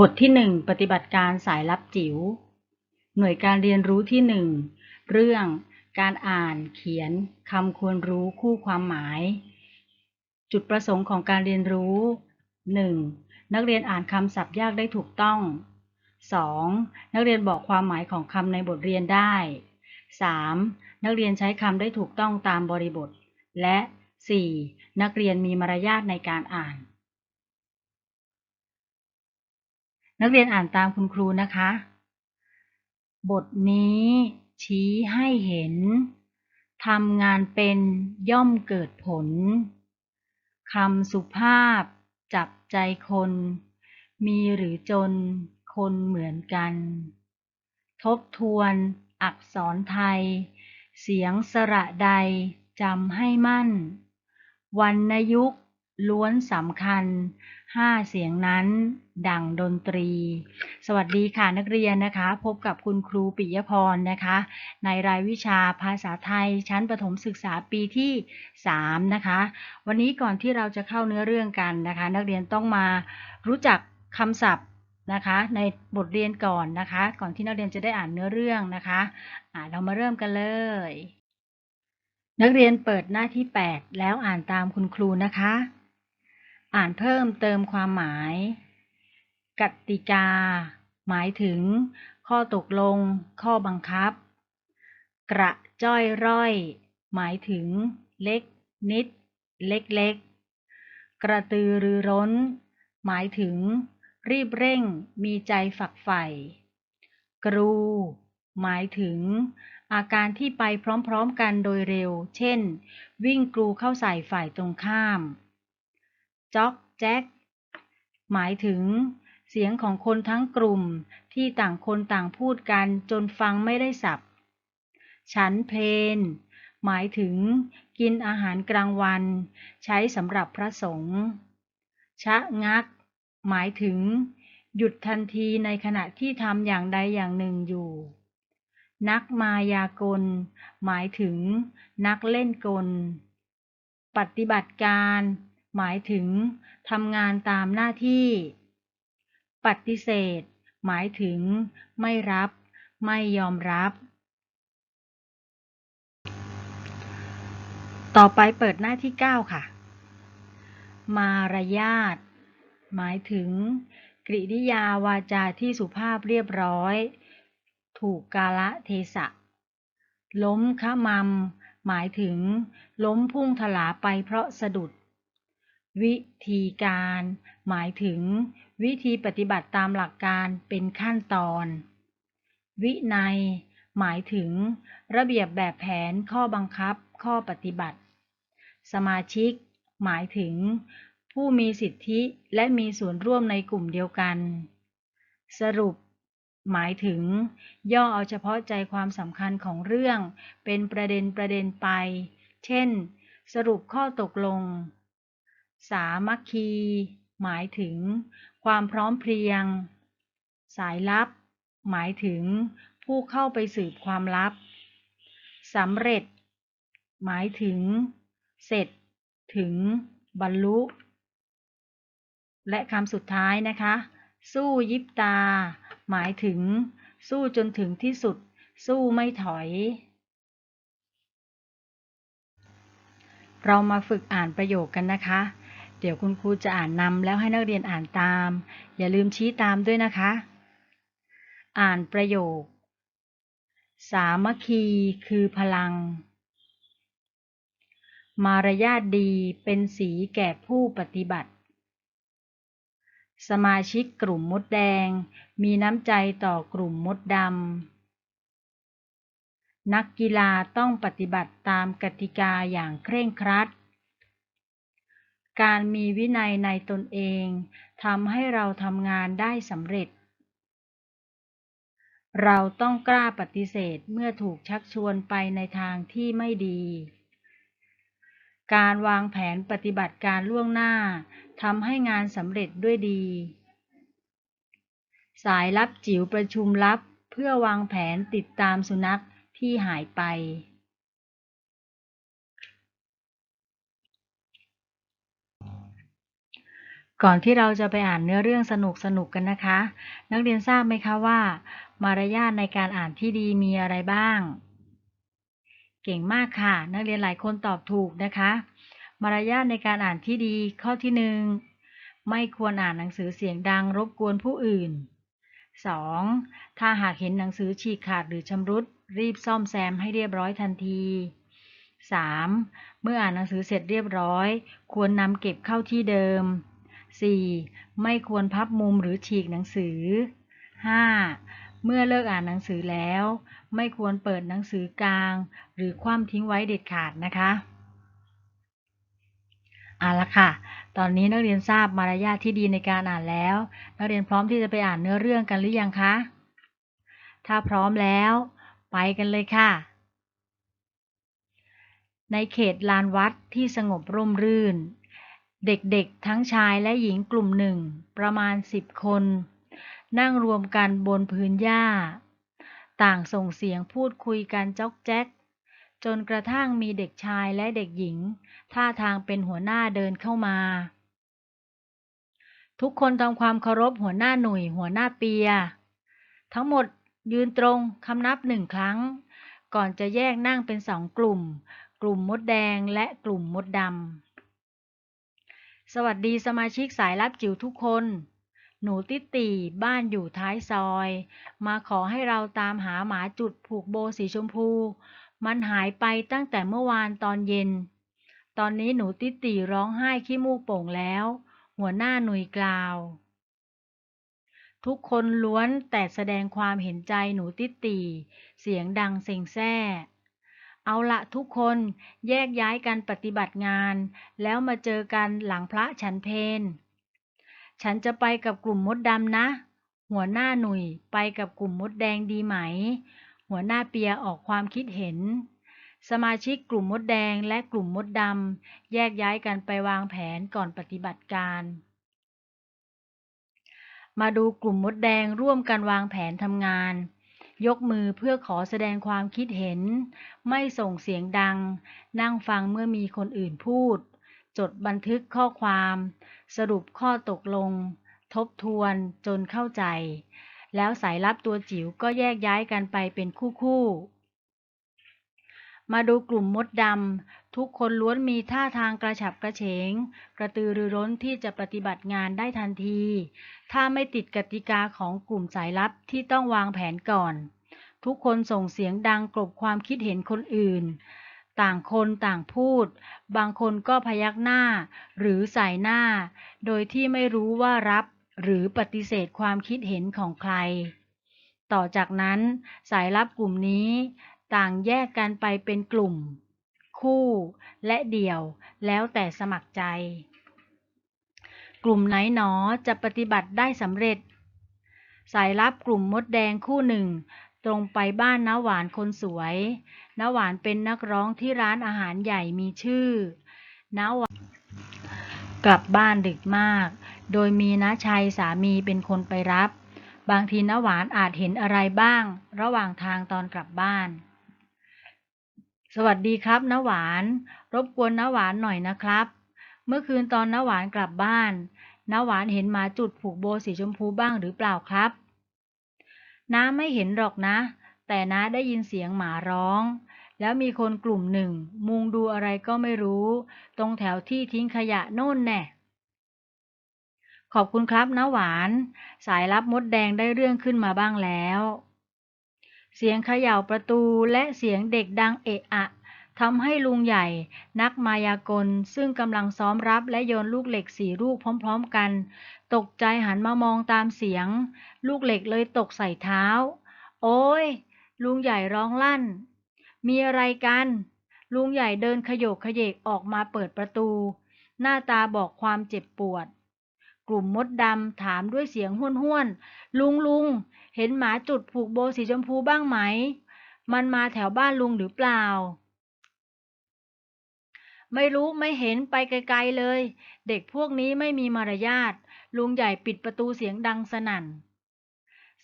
บทที่หนึ่งปฏิบัติการสายลับจิ๋ว หน่วยการเรียนรู้ที่หนึ่งเรื่องการอ่านเขียนคำควรรู้คู่ความหมาย จุดประสงค์ของการเรียนรู้ 1. นักเรียนอ่านคำศัพท์ยากได้ถูกต้อง 2. นักเรียนบอกความหมายของคำในบทเรียนได้ 3. นักเรียนใช้คำได้ถูกต้องตามบริบท และ 4. นักเรียนมีมารยาทในการอ่าน นักเรียนอ่านตามคุณครูนะคะ บทนี้ชี้ให้เห็นทำงานเป็นย่อมเกิดผลคำสุภาพ จับใจคน มีหรือจนคนเหมือนกัน ทบทวนอักษรไทย เสียงสระใดจำให้มั่น วรรณยุกล้วนสำคัญ ห้าเสียงนั้น ดังดนตรี สวัสดีค่ะนักเรียนนะคะ พบกับคุณครูปิยพรนะคะ ในรายวิชาภาษาไทยชั้นประถมศึกษาปีที่3นะคะ วันนี้ก่อนที่เราจะเข้าเนื้อเรื่องกันนะคะ นักเรียนต้องมารู้จักคำศัพท์นะคะ ในบทเรียนก่อนนะคะ ก่อนที่นักเรียนจะได้อ่านเนื้อเรื่องนะคะะเรามาเริ่มกันเลย นักเรียนเปิดหน้าที่ 8 แล้วอ่านตามคุณครูนะคะ อ่านเพิ่มเติมความหมาย กติกา หมายถึง ข้อตกลง ข้อบังคับ กระจ้อยร่อย หมายถึง เล็ก นิด เล็กๆกระตือรือร้น หมายถึง รีบเร่ง มีใจฝักใฝ่กรู หมายถึง อาการที่ไปพร้อมๆกันโดยเร็ว เช่น วิ่งกรูเข้าใส่ฝ่ายตรงข้าม จ๊อกแจ๊ก หมายถึง เสียงของคนทั้งกลุ่มที่ต่างคนต่างพูดกันจนฟังไม่ได้สับ ฉันเพนหมายถึง กินอาหารกลางวัน ใช้สำหรับพระสงฆ์ชะงัก หมายถึง หยุดทันทีในขณะที่ทำอย่างใดอย่างหนึ่งอยู่ นักมายากล หมายถึง นักเล่นกล ปฏิบัติการ หมายถึงทำงานตามหน้าที่ ปฏิเสธ หมายถึง ไม่รับ ไม่ยอมรับ ต่อไปเปิดหน้าที่ 9 ค่ะ มารยาท หมายถึง กริยาวาจาที่สุภาพเรียบร้อย ถูกกาละเทศะ ล้มขมำหมายถึง ล้มพุ่งถลาไปเพราะสะดุด วิธีการ หมายถึง วิธีปฏิบัติตามหลักการเป็นขั้นตอน วินัย หมายถึง ระเบียบแบบแผนข้อบังคับ ข้อปฏิบัติ สมาชิก หมายถึง ผู้มีสิทธิและมีส่วนร่วมในกลุ่มเดียวกัน สรุป หมายถึง ย่อเอาเฉพาะใจความสำคัญของเรื่อง เป็นประเด็นประเด็นไป เช่น สรุปข้อตกลง สามัคคี หมายถึง ความพร้อมเพรียง สายลับ หมายถึง ผู้เข้าไปสืบความลับสำเร็จ หมายถึง เสร็จ ถึง บรรลุ และคำสุดท้ายนะคะ สู้ยิบตา หมายถึง สู้จนถึงที่สุด สู้ไม่ถอย เรามาฝึกอ่านประโยคกันนะคะ เดี๋ยวคุณครูจะอ่านนำแล้วให้นักเรียนอ่านตาม อย่าลืมชี้ตามด้วยนะคะ อ่านประโยค สามัคคีคือพลัง มารยาทดีเป็นสีแก่ผู้ปฏิบัติ สมาชิกกลุ่มมดแดง มีน้ำใจต่อกลุ่มมดดำนักกีฬาต้องปฏิบัติตามกติกาอย่างเคร่งครัด การมีวินัยในตนเองทำให้เราทำงานได้สำเร็จ เราต้องกล้าปฏิเสธเมื่อถูกชักชวนไปในทางที่ไม่ดี การวางแผนปฏิบัติการล่วงหน้าทำให้งานสำเร็จด้วยดี สายลับจิ๋วประชุมลับเพื่อวางแผนติดตามสุนัขที่หายไป ก่อนที่เราจะไปอ่านเนื้อเรื่องสนุกๆกันนะคะ นักเรียนทราบไหมคะว่า มารยาทในการอ่านที่ดีมีอะไรบ้าง เก่งมากค่ะ นักเรียนหลายคนตอบถูกนะคะ มารยาทในการอ่านที่ดีข้อที่หนึ่งไม่ควรอ่านหนังสือเสียงดังรบกวนผู้อื่น 2. ถ้าหากเห็นหนังสือฉีกขาดหรือชำรุด รีบซ่อมแซมให้เรียบร้อยทันที 3. เมื่ออ่านหนังสือเสร็จเรียบร้อย ควรนำเก็บเข้าที่เดิม 4. ไม่ควรพับมุมหรือฉีกหนังสือ 5. เมื่อเลิกอ่านหนังสือแล้ว ไม่ควรเปิดหนังสือกลาง หรือคว่ำทิ้งไว้เด็ดขาดนะคะเอาละค่ะ ตอนนี้นักเรียนทราบมารยาทที่ดีในการอ่านแล้ว นักเรียนพร้อมที่จะไปอ่านเนื้อเรื่องกันหรือยังคะ ถ้าพร้อมแล้ว ไปกันเลยค่ะ ในเขตลานวัดที่สงบร่มรื่น เด็กๆ ทั้งชายและหญิงกลุ่มหนึ่ง ประมาณสิบคน นั่งรวมกันบนพื้นหญ้า ต่างส่งเสียงพูดคุยกันจ๊อกแจ๊ก จนกระทั่งมีเด็กชายและเด็กหญิง ท่าทางเป็นหัวหน้าเดินเข้ามา ทุกคนทำความเคารพหัวหน้าหนุ่ยหัวหน้าเปีย ทั้งหมดยืนตรงคำนับหนึ่งครั้ง ก่อนจะแยกนั่งเป็นสองกลุ่ม กลุ่มมดแดงและกลุ่มมดดำ สวัสดีสมาชิกสายลับจิ๋วทุกคน หนูติตีบ้านอยู่ท้ายซอย มาขอให้เราตามหาหมาจุดผูกโบสีชมพู มันหายไปตั้งแต่เมื่อวานตอนเย็น ตอนนี้หนูติตีร้องไห้ขี้มูกโป่งแล้ว หัวหน้าหนุยกล่าว ทุกคนล้วนแต่แสดงความเห็นใจหนูติตีเสียงดังเซ็งแซ่ เอาละทุกคนแยกย้ายกันปฏิบัติงาน แล้วมาเจอกันหลังพระฉันเพนฉันจะไปกับกลุ่มมดดำนะ หัวหน้าหนุ่ยไปกับกลุ่มมดแดงดีไหม หัวหน้าเปียออกความคิดเห็น สมาชิกกลุ่มมดแดงและกลุ่มมดดำแยกย้ายกันไปวางแผนก่อนปฏิบัติการ มาดูกลุ่มมดแดงร่วมกันวางแผนทำงาน ยกมือเพื่อขอแสดงความคิดเห็น ไม่ส่งเสียงดัง นั่งฟังเมื่อมีคนอื่นพูด จดบันทึกข้อความ สรุปข้อตกลง ทบทวนจนเข้าใจ แล้วสายลับตัวจิ๋วก็แยกย้ายกันไปเป็นคู่ๆ มาดูกลุ่มมดดำทุกคนล้วนมีท่าทางกระฉับกระเฉง กระตือรือร้นที่จะปฏิบัติงานได้ทันที ถ้าไม่ติดกติกาของกลุ่มสายลับที่ต้องวางแผนก่อน ทุกคนส่งเสียงดังกลบความคิดเห็นคนอื่น ต่างคนต่างพูด บางคนก็พยักหน้า หรือสายหน้า โดยที่ไม่รู้ว่ารับหรือปฏิเสธความคิดเห็นของใคร ต่อจากนั้นสายลับกลุ่มนี้ ต่างแยกกันไปเป็นกลุ่ม คู่และเดี่ยวแล้วแต่สมัครใจ กลุ่มไหนหนอจะปฏิบัติได้สำเร็จ สายลับกลุ่มมดแดงคู่หนึ่ง ตรงไปบ้านน้าหวานคนสวยน้าหวานเป็นนักร้องที่ร้านอาหารใหญ่มีชื่อน้าหวานกลับบ้านดึกมาก โดยมีน้าชัยสามีเป็นคนไปรับ บางทีน้าหวานอาจเห็นอะไรบ้าง ระหว่างทางตอนกลับบ้าน สวัสดีครับน้าหวาน รบกวนน้าหวานหน่อยนะครับ เมื่อคืนตอนน้าหวานกลับบ้านน้าหวานเห็นหมาจุดผูกโบสีชมพูบ้างหรือเปล่าครับ น้าไม่เห็นหรอกนะ แต่น้าได้ยินเสียงหมาร้อง แล้วมีคนกลุ่มหนึ่ง มุงดูอะไรก็ไม่รู้ ตรงแถวที่ทิ้งขยะโน่นแน่ ขอบคุณครับน้าหวาน สายลับมดแดงได้เรื่องขึ้นมาบ้างแล้ว เสียงเขย่าประตูและเสียงเด็กดังเอะอะทำให้ลุงใหญ่ นักมายากล ซึ่งกำลังซ้อมรับและโยนลูกเหล็กสี่ลูกพร้อมๆกัน ตกใจหันมามองตามเสียง ลูกเหล็กเลยตกใส่เท้า โอ้ย ลุงใหญ่ร้องลั่น มีอะไรกัน ลุงใหญ่เดินขยโยกขยเยกออกมาเปิดประตู หน้าตาบอกความเจ็บปวด ลุ่มมดดำถามด้วยเสียงห้วนๆ ลุงลุง เห็นหมาจุดผูกโบสีชมพูบ้างไหม มันมาแถวบ้านลุงหรือเปล่า ไม่รู้ไม่เห็นไปไกลๆเลย เด็กพวกนี้ไม่มีมารยาท ลุงใหญ่ปิดประตูเสียงดังสนั่น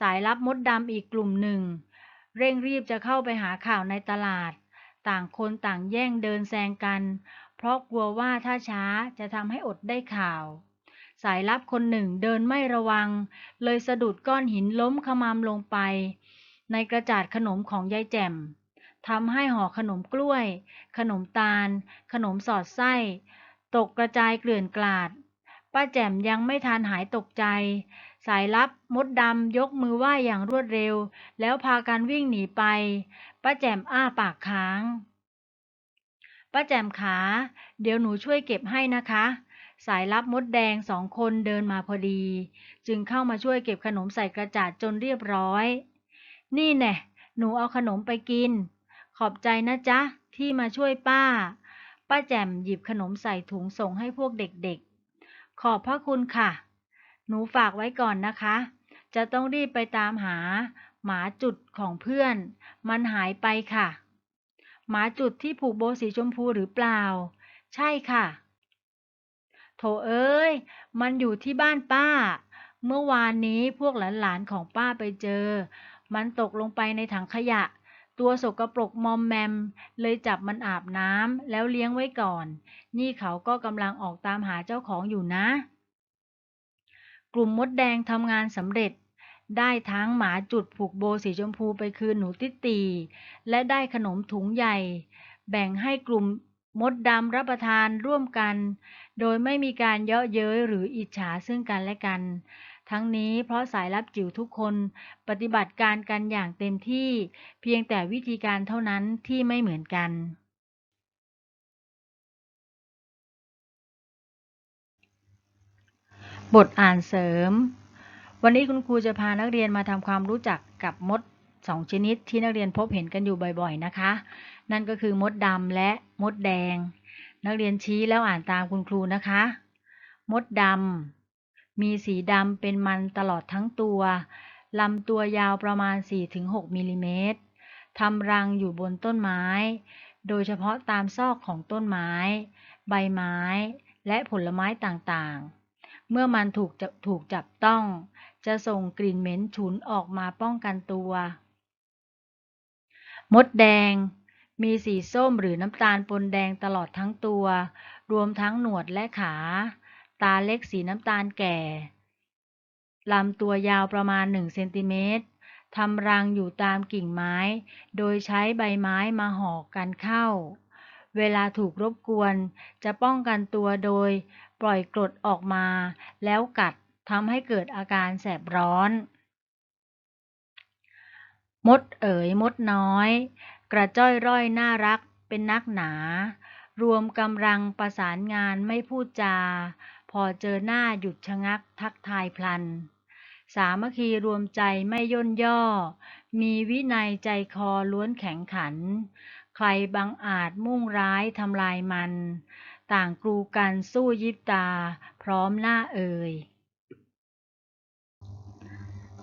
สายลับมดดำอีกกลุ่มหนึ่ง เร่งรีบจะเข้าไปหาข่าวในตลาด ต่างคนต่างแย่งเดินแซงกัน เพราะกลัวว่าถ้าช้าจะทำให้อดได้ข่าว สายลับคนหนึ่งเดินไม่ระวัง เลยสะดุดก้อนหินล้มขมำลงไป ในกระจาดขนมของยายแจ่มทำให้ห่อขนมกล้วย ขนมตาล ขนมสอดไส้ ตกกระจายเกลื่อนกลาด ป้าแจ่มยังไม่ทันหายตกใจ สายลับมดดำยกมือไหว้อย่างรวดเร็ว แล้วพากันวิ่งหนีไป ป้าแจ่มอ้าปากค้าง ป้าแจ่มขา เดี๋ยวหนูช่วยเก็บให้นะคะ สายลับมดแดงสองคนเดินมาพอดี จึงเข้ามาช่วยเก็บขนมใส่กระจาดจนเรียบร้อย นี่แน่หนูเอาขนมไปกิน ขอบใจนะจ๊ะ ที่มาช่วยป้า ป้าแจ่มหยิบขนมใส่ถุงส่งให้พวกเด็กๆ ขอบพระคุณค่ะ หนูฝากไว้ก่อนนะคะ จะต้องรีบไปตามหา หมาจุดของเพื่อน มันหายไปค่ะ หมาจุดที่ผูกโบสีชมพูหรือเปล่า ใช่ค่ะ โถเอ้ย มันอยู่ที่บ้านป้า เมื่อวานนี้พวกหลานๆของป้าไปเจอ มันตกลงไปในถังขยะ ตัวสกปรกมอมแมม เลยจับมันอาบน้ำแล้วเลี้ยงไว้ก่อน นี่เขาก็กำลังออกตามหาเจ้าของอยู่นะ กลุ่มมดแดงทำงานสำเร็จ ได้ทั้งหมาจุดผูกโบสีชมพูไปคืนหนูติตีและได้ขนมถุงใหญ่ แบ่งให้กลุ่มมดดำรับประทานร่วมกัน โดยไม่มีการเยาะเย้ยหรืออิจฉาซึ่งกันและกัน ทั้งนี้เพราะสายลับจิ๋วทุกคนปฏิบัติการกันอย่างเต็มที่ เพียงแต่วิธีการเท่านั้นที่ไม่เหมือนกันบทอ่านเสริม วันนี้คุณครูจะพานักเรียนมาทำความรู้จักกับมดสองชนิดที่นักเรียนพบเห็นกันอยู่บ่อยๆนะคะ นั่นก็คือมดดำและมดแดง นักเรียนชี้แล้วอ่านตามคุณครูนะคะ มดดำมีสีดำเป็นมันตลอดทั้งตัวลำตัวยาวประมาณ 4-6มิลลิเมตรทำรังอยู่บนต้นไม้ โดยเฉพาะตามซอกของต้นไม้ ใบไม้ และผลไม้ต่างๆ เมื่อมันถูกจะถูกจับต้อง จะส่งกลิ่นเหม็นฉุนออกมาป้องกันตัว มดแดง มีสีส้มหรือน้ำตาลปนแดงตลอดทั้งตัว รวมทั้งหนวดและขา ตาเล็กสีน้ำตาลแก่ ลำตัวยาวประมาณ 1 เซนติเมตรทำรังอยู่ตามกิ่งไม้ โดยใช้ใบไม้มาห่อกันเข้า เวลาถูกรบกวน จะป้องกันตัวโดย ปล่อยกรดออกมา แล้วกัดทำให้เกิดอาการแสบร้อน มดเอ๋ยมดน้อย กระจ้อยร่อยน่ารักเป็นนักหนา รวมกำลังประสานงานไม่พูดจา พอเจอหน้าหยุดชะงักทักทายพลัน สามัคคีรวมใจไม่ย่นย่อ มีวินัยใจคอล้วนแข็งขัน ใครบังอาจมุ่งร้ายทำลายมัน ต่างกรูกันสู้ยิบตา พร้อมหน้าเอ่ย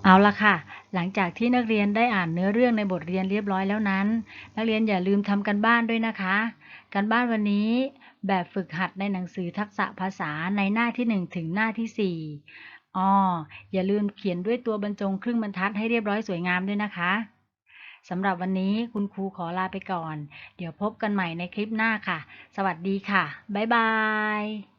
เอาละค่ะ หลังจากที่นักเรียนได้อ่านเนื้อเรื่องในบทเรียนเรียบร้อยแล้วนั้น นักเรียนอย่าลืมทำกันบ้านด้วยนะคะ การบ้านวันนี้แบบฝึกหัดในหนังสือทักษะภาษาในหน้าที่ 1 ถึงหน้าที่ 4อ๋ออย่าลืมเขียนด้วยตัวบรรจงครึ่งบรรทัดให้เรียบร้อยสวยงามด้วยนะคะสำหรับวันนี้คุณครูขอลาไปก่อน เดี๋ยวพบกันใหม่ในคลิปหน้าค่ะ สวัสดีค่ะ บ๊ายบาย